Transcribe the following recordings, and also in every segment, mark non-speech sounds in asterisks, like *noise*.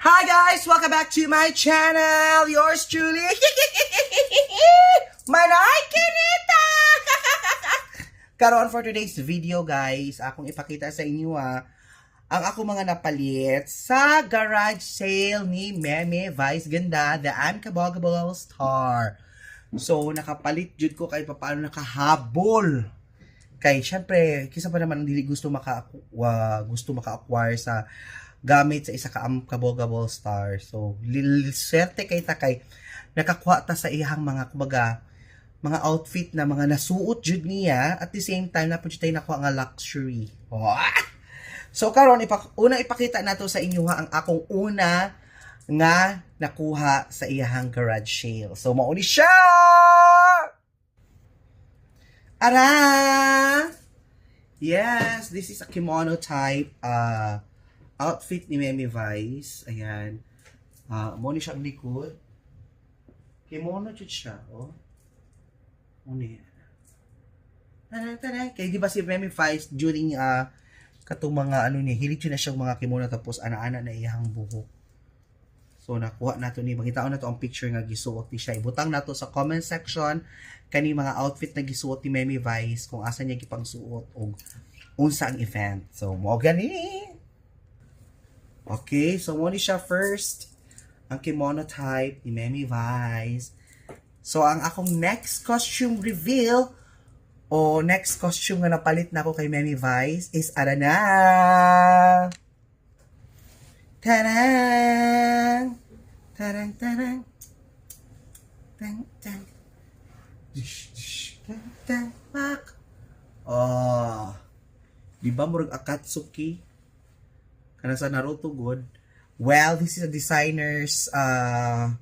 Hi guys! Welcome back to my channel! Yours truly, *laughs* Manay Kinita! *laughs* Karon for today's video guys, akong ipakita sa inyo ah, ang ako mga napalit sa garage sale ni Meme Vice Ganda, the Uncabogable Star. So, nakapalit jud ko kay paano nakahabol. Kay, syempre, kisa pa naman dili gusto maka wa- gusto maka-acquire sa gamit sa isa ka Uncabogable Star. So, swerte kay ta kay nakakuha ta sa ihang mga kubaga mga outfit na mga nasuot jud niya at the same time na pud tayo nakuha nga luxury. Oh. So karon ipak una ipakita nato sa inyo ha ang akong una nga nakuha sa iyahang garage sale. So mao ni siya. Ara! Yes, this is a kimono type uh, outfit ni Meme Vice. Ayan. Uh, mo ni siya ang likod. Kimono jud siya, oh. Uni. Tanan, tanan. Kaya di ba si Remy Vice during uh, katong mga ano ni, hilig yun na siyang mga kimono tapos ana-ana na iyang buhok. So nakuha nato ni mangitaon nato ang picture nga gisuot ni siya. Ibutang nato sa comment section kani mga outfit na gisuot ni Memi Vice kung asa niya gipang suot o unsa ang event. So mo gani. Okay, so mo siya first ang kimono type ni Memi Vice. So, ang akong next costume reveal o next costume nga napalit na ako kay Memi Vice is ara na! Tarang! Tarang, tarang! Tang, tang! Dish, dish, tang, tang! Oh! Di ba murag Akatsuki? Kana sa Naruto God? Well, this is a designer's uh,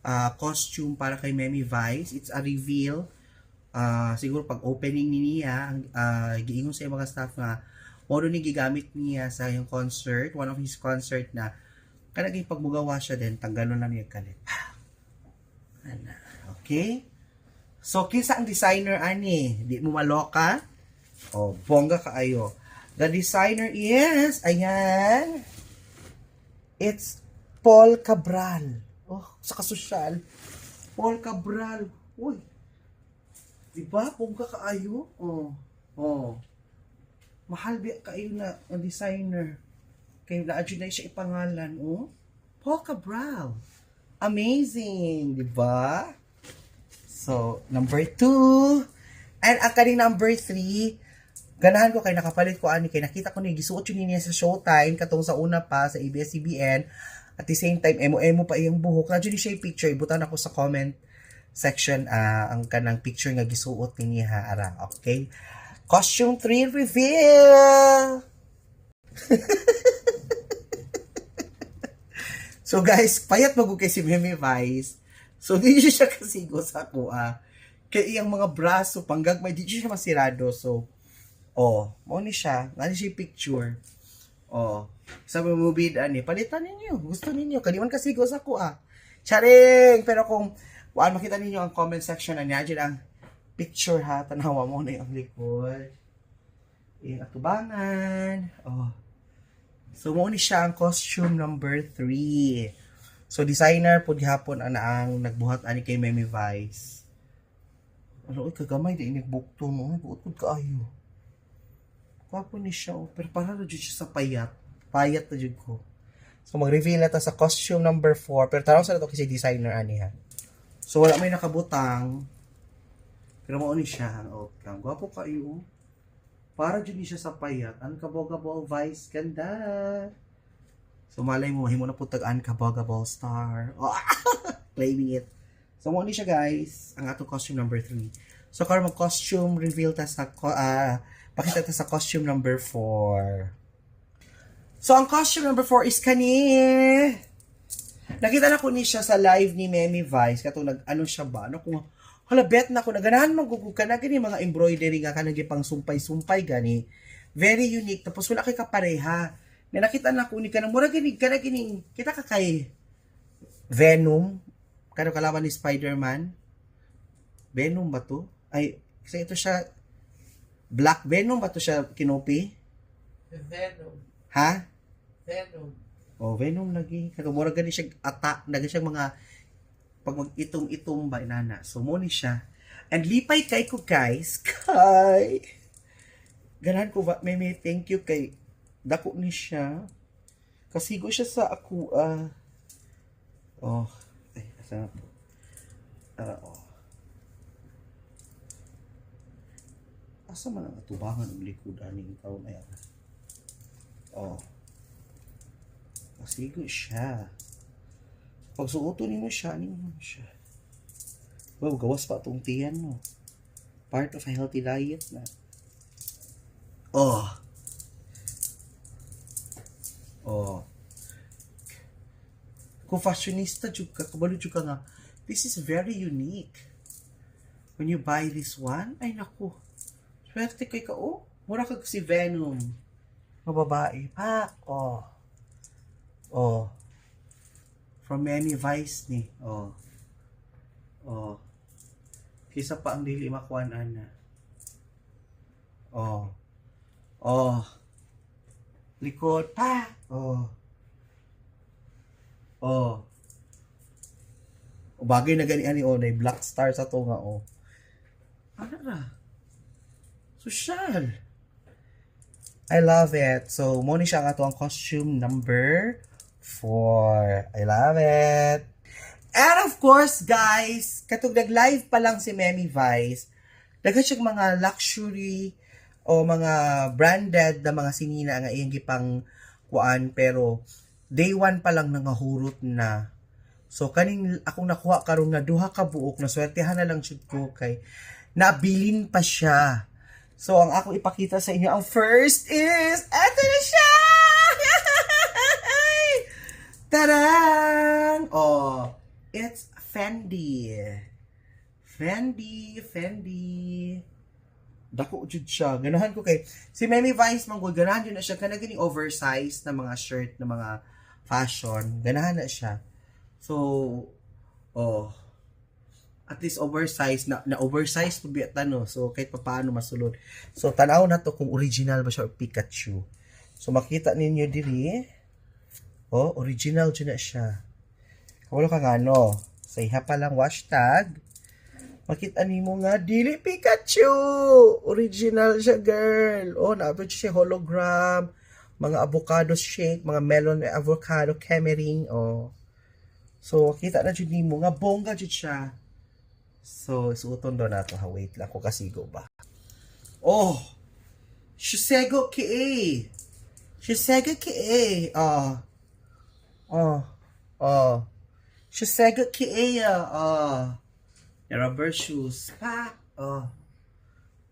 uh, costume para kay Memi Vice. It's a reveal. Uh, siguro pag opening ni niya, uh, giingon sa mga staff nga, moro ni gigamit niya sa yung concert, one of his concert na kanagay pagbugawa siya din, tanggalon lang niya kalit. *sighs* Okay? So, kinsa ang designer ani? Di mo maloka? Oh, bongga kaayo. The designer is, ayan, it's Paul Cabral. Oh, sa kasosyal. Paul Cabral. Uy. Diba? Kung kakaayo. Oh. Oh. Mahal biya kayo na ang designer. Kaya na na siya ipangalan. Oh. Paul Cabral. Amazing. Diba? So, number two. And ang kaning number three, ganahan ko kay nakapalit ko ani kay nakita ko ni gisuot yun niya sa Showtime katong sa una pa sa ABS-CBN at the same time, emo-emo pa iyang buhok. Radyo ni siya picture. Ibutan ako sa comment section ah, ang kanang picture nga gisuot ni niya ara. Okay? Costume 3 reveal! *laughs* so guys, payat mag kay si Meme Vice. So di siya *laughs* kasigo sa ako ah. Kay iyang mga braso, panggagmay, di siya masirado. So, oh, mo ni siya. Nga siya picture. Oh, sabi mo bid ani, palitan ninyo. Gusto ninyo kaniman kasi go sa ko ah. Charing, pero kung waan makita ninyo ang comment section na niya dyan ang picture ha, tanawa mo na yung likod. Yung atubangan. Oh. So, mo ni siya ang costume number 3. So, designer po gihapon ana ang nagbuhat ani kay Meme Vice. Ano, uy, kagamay, di inigbukto mo. Buot ko kaayo. Kwapo ni siya, oh. pero para na dyan siya sa payat. Payat na dyan ko. So, mag-reveal na ta sa costume number 4. Pero tarong sa na to kasi designer ani ha. So, wala may nakabutang. Pero mao ni siya ang outcome. Gwapo kayo. oh. Para dyan siya sa payat. Uncabogable Vice. Ganda. So, malay mo, himo na po tag Uncabogable Star. Oh, *laughs* claiming it. So, mao ni siya guys. Ang atong costume number 3. So, karon mag-costume reveal ta sa ah, pakita ta sa costume number 4. So, ang costume number 4 is kani. Nakita na ko ni siya sa live ni Memi Vice. Katong nag, ano siya ba? Ano kung, hala, bet na ko. Naganahan magugug ka na. Gani mga embroidery nga ka naging pang sumpay-sumpay gani. Very unique. Tapos wala kay kapareha. Na nakita na ko ni ka na, mura gani, ka na gini, kita ka kay Venom. Kano kalaban ni Spider-Man. Venom ba to? Ay, kasi ito siya, Black Venom ba to siya kinopi? Venom. Ha? Venom. Oh, Venom lagi. Kaya mura gani siya ata, nagani siya mga pag mag-itom-itom ba inana. So siya. And lipay kay ko guys. *laughs* Kay Ganahan ko ba may may thank you kay dako ni siya. Kasigo siya sa ako ah. oh. Ay, asa na po. Ah, oh. Asa man ang atubangan ang likod aning taon na yan? Oh. Kasigo siya. Pag suoto mo siya, ano mo siya? Wow, gawas pa itong tiyan mo. Part of a healthy diet na. Oh. Oh. Kung fashionista jud ka, kabalo jud nga, this is very unique. When you buy this one, ay naku, swerte kay ka, oh, mura kag si Venom. Mga babae, pa, oh. Oh. From Miami Vice ni, oh. Oh. Kisa pa ang dili makuan ana. Oh. Oh. Likod pa. Oh. Oh. O bagay na gani ani oh, na black star sa to nga oh. Ano na? Social. I love it. So, mo ni siya ang ato ang costume number 4. I love it. And of course, guys, katong nag-live pa lang si Memi Vice, dagan siyang mga luxury o mga branded na mga sinina nga iyang gipang kuan pero day one pa lang nangahurot na. So kaning akong nakuha karon na duha ka buok na swertehan na lang jud ko kay nabilin pa siya. So ang ako ipakita sa inyo ang first is eto na siya. Tarang! Oh, it's Fendi. Fendi, Fendi. Dako jud siya. Ganahan ko kay si Memi Vice man ko ganahan jud na siya kana gini oversized na mga shirt na mga fashion. Ganahan na siya. So oh at least oversized na, na oversized po biya no. So kahit pa paano masulod. So tanaw na to kung original ba siya or Pikachu. So makita ninyo diri. Oh, original jud na siya. Kawalo ka nga no. Sa iha pa lang hashtag Makita nimo nga dili Pikachu. Original siya, girl. Oh, naabot siya hologram, mga avocado shake, mga melon avocado kemering, oh. So, kita na jud nimo nga bongga jud siya. So, suoton do nato ha. Wait lang ko kasigo ba. Oh. Shisego ki Shisego ki Oh. Oh. Oh. Shisego ki Oh. Yung rubber shoes. Pa! Oh.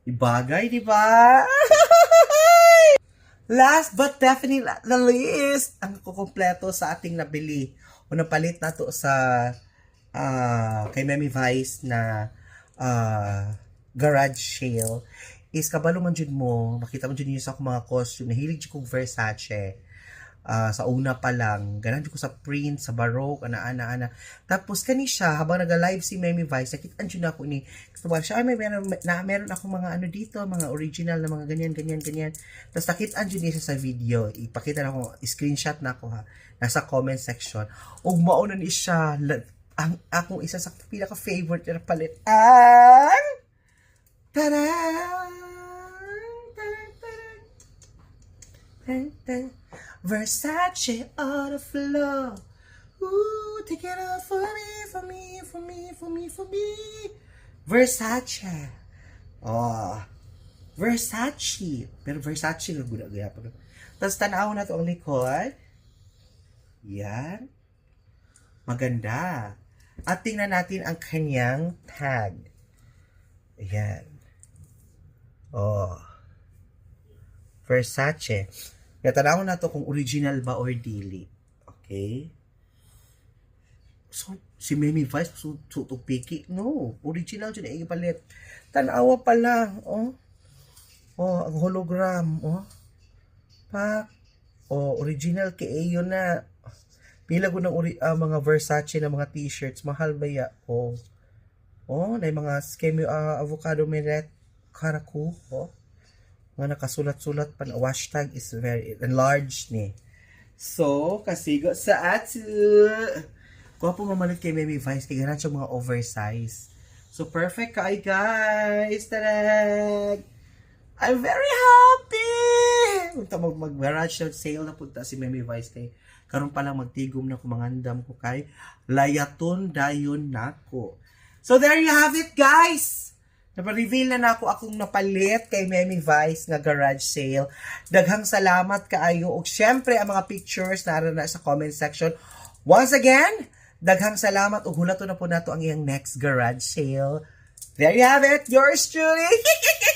Ibagay, di ba? *laughs* Last but definitely the least, ang kukumpleto sa ating nabili o napalit na to sa ah, kay Memi Vice na ah, garage sale is kabalo man jud mo makita mo jud niyo sa akong mga costume nahilig jud kong Versace Ah, sa una pa lang, ganan jud ko sa print, sa baroque, ana ana ana. Tapos kani siya habang naga-live si Memi Vice, nakitaan jud ako ni. Gusto siya, ay may meron na meron ako mga ano dito, mga original na mga ganyan ganyan ganyan. Tapos nakitaan jud niya sa video. Ipakita na ko, screenshot na ako ha. Nasa comment section. Ug mao na ni siya ang akong isa sa pinaka favorite na palit ang dun. Versace on the floor. Ooh, take it off for me, for me, for me, for me, for me. Versace. Oh. Versace. Pero Versace lang guna gaya pa. Tapos tanaw na to ang likod. Yan. Maganda. At tingnan natin ang kanyang tag. Ayan. Oh. Versace. Tanawin na to kung original ba or dili. Okay? So, si Mimi Vice, so, so to piki. No, original dyan ay ipalit. Tanawa pa lang, oh. Oh, ang hologram, oh. Pa, oh, original kay Ayo na. Pila ko ng ori- ah, mga Versace na mga t-shirts. Mahal ba ya? Oh. Oh, na mga skemi ah, avocado meret karaku, oh nga nakasulat-sulat pa na hashtag is very enlarged ni. So, kasigo sa atu. Kuha po mamalit kay Memi Vice, kay ganun siya mga oversize. So, perfect kay guys. Tarag! I'm very happy! Unta mag mag-garage sale na punta si Memi Vice kay karon pa lang magtigom na ko mangandam ko kay layaton dayon nako. So there you have it guys. Napa-reveal na nako akong napalit kay Memi Vice nga garage sale. Daghang salamat kaayo ug syempre ang mga pictures na na sa comment section. Once again, daghang salamat ug hulaton na po nato ang iyang next garage sale. There you have it, yours truly. *laughs*